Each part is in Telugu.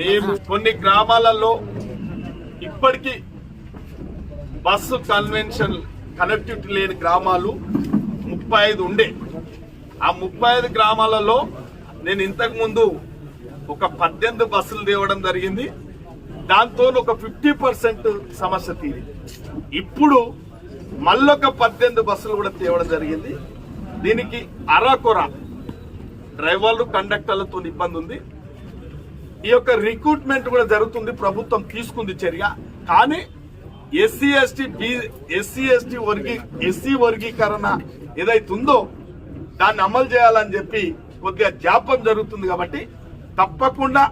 మేము కొన్ని గ్రామాలలో ఇప్పటికీ బస్సు కన్వెన్షన్ కనెక్టివిటీ లేని గ్రామాలు ముప్పై ఐదు ఉండే. ఆ ముప్పై ఐదు గ్రామాలలో నేను ఇంతకు ముందు ఒక పద్దెనిమిది బస్సులు తేవడం జరిగింది. దాంతో ఒక ఫిఫ్టీ పర్సెంట్ సమస్య తీరింది. ఇప్పుడు మళ్ళొక పద్దెనిమిది బస్సులు కూడా తేవడం జరిగింది. దీనికి అరాకొర డ్రైవర్లు కండక్టర్లతో ఇబ్బంది ఉంది ఈ యొక్క రిక్రూట్మెంట్ కూడా జరుగుతుంది ప్రభుత్వం తీసుకుంది చర్య. కానీ SC ST B SC ST వర్గీ SC వర్గీకరణ ఏదైతుందో ఉందో దాన్ని అమలు చేయాలని చెప్పి కొద్దిగా జాపం జరుగుతుంది కాబట్టి తప్పకుండా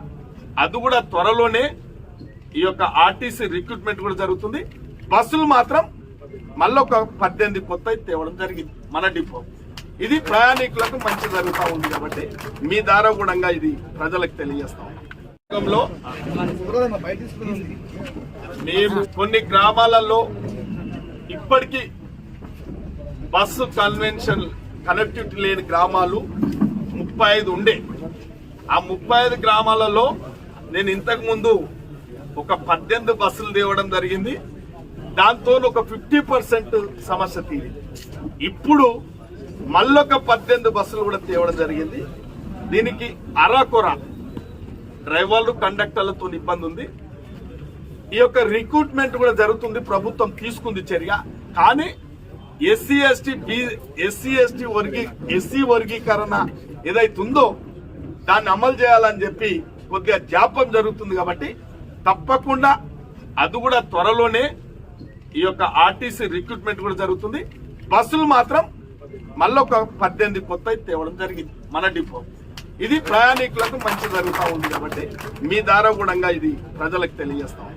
అది కూడా త్వరలోనే ఈ యొక్క ఆర్టీసీ రిక్రూట్మెంట్ కూడా జరుగుతుంది. బస్సులు మాత్రం మళ్ళొక పద్దెనిమిది కొత్త తేవడం జరిగింది మన డిపో. ఇది ప్రయాణికులకు మంచి జరుగుతూ ఉంది కాబట్టి మీ దారాగుణంగా ఇది ప్రజలకు తెలియజేస్తాం మేము కొన్ని గ్రామాలలో ఇప్పటికీ బస్సు కన్వెన్షన్ కనెక్టివిటీ లేని గ్రామాలు ముప్పై ఐదు ఉండే. ఆ ముప్పై ఐదు గ్రామాలలో నేను ఇంతకు ముందు ఒక పద్దెనిమిది బస్సులు తేవడం జరిగింది. దాంతో ఒక ఫిఫ్టీ పర్సెంట్ సమస్య తీరింది. ఇప్పుడు మళ్ళొక పద్దెనిమిది బస్సులు కూడా తేవడం జరిగింది. దీనికి అరకొర డ్రైవర్లు కండక్టర్లతో ఇబ్బంది ఉంది. ఈ యొక్క రిక్రూట్మెంట్ కూడా జరుగుతుంది ప్రభుత్వం తీసుకుంది చర్య. కానీ SC ST B SC ST వర్గీ SC వర్గీకరణ ఏదైతుందో ఉందో దాన్ని అమలు చేయాలని చెప్పి కొద్దిగా జాప్యం జరుగుతుంది కాబట్టి తప్పకుండా అది కూడా త్వరలోనే ఈ యొక్క ఆర్టీసీ రిక్రూట్మెంట్ కూడా జరుగుతుంది. బస్సులు మాత్రం మళ్ళొక పద్దెనిమిది కొత్త తేవడం జరిగింది. మన డిపో. ఇది ప్రయాణికులకు మంచి జరుగుతూ ఉంది కాబట్టి మీ దారా గుణంగా ఇది ప్రజలకు తెలియజేస్తాం